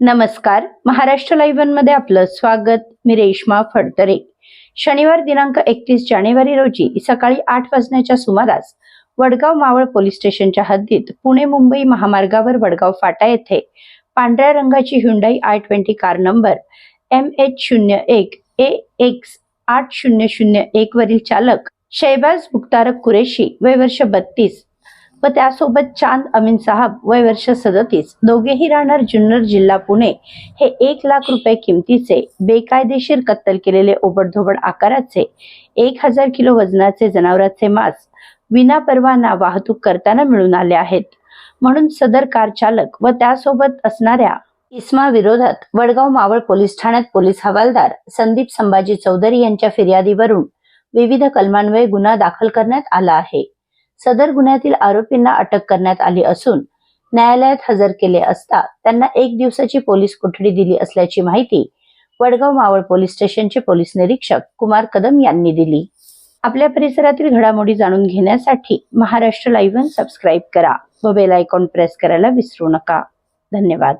नमस्कार. महाराष्ट्र लाईव्हमध्ये आपलं स्वागत. मी रेश्मा फडतरे. शनिवार दिनांक एकतीस जानेवारी रोजी सकाळी आठ वाजण्याच्या सुमारास वडगाव मावळ पोलीस स्टेशनच्या हद्दीत पुणे मुंबई महामार्गावर वडगाव फाटा येथे पांढऱ्या रंगाची Hyundai I twenty car number M H शून्य एक ए एक्स आठ शून्य शून्य एक वरील चालक शैबाज मुक्तारक कुरेशी वय वर्ष बत्तीस व त्यासोबत चांद अमीन साहब वय वर्ष सदतीस. दोघेही राहणार जुन्नर जिल्हा पुणे. हे एक लाख रुपये किमतीचे बेकायदेशीर कत्तल केलेले ओबडधोबड आकाराचे एक हजार किलो वजनाचे जनावरांचे मांस विनापरवाना वाहतूक करताना मिळून आले आहेत. म्हणून सदर कार चालक व त्यासोबत असणाऱ्या इस्मा विरोधात वडगाव मावळ पोलीस ठाण्यात पोलीस हवालदार संदीप संभाजी चौधरी यांच्या फिर्यादीवरून विविध कलमान्वये गुन्हा दाखल करण्यात आला आहे. सदर गुन्ह्यातील आरोपींना अटक करण्यात आली असून न्यायालयात हजर केले असता त्यांना एक दिवसाची पोलीस कोठडी दिली असल्याची माहिती वडगाव मावळ पोलीस स्टेशनचे पोलीस निरीक्षक कुमार कदम यांनी दिली. आपल्या परिसरातील घडामोडी जाणून घेण्यासाठी महाराष्ट्र लाईव्ह सबस्क्राईब करा व बेल आयकॉन प्रेस करायला विसरू नका. धन्यवाद.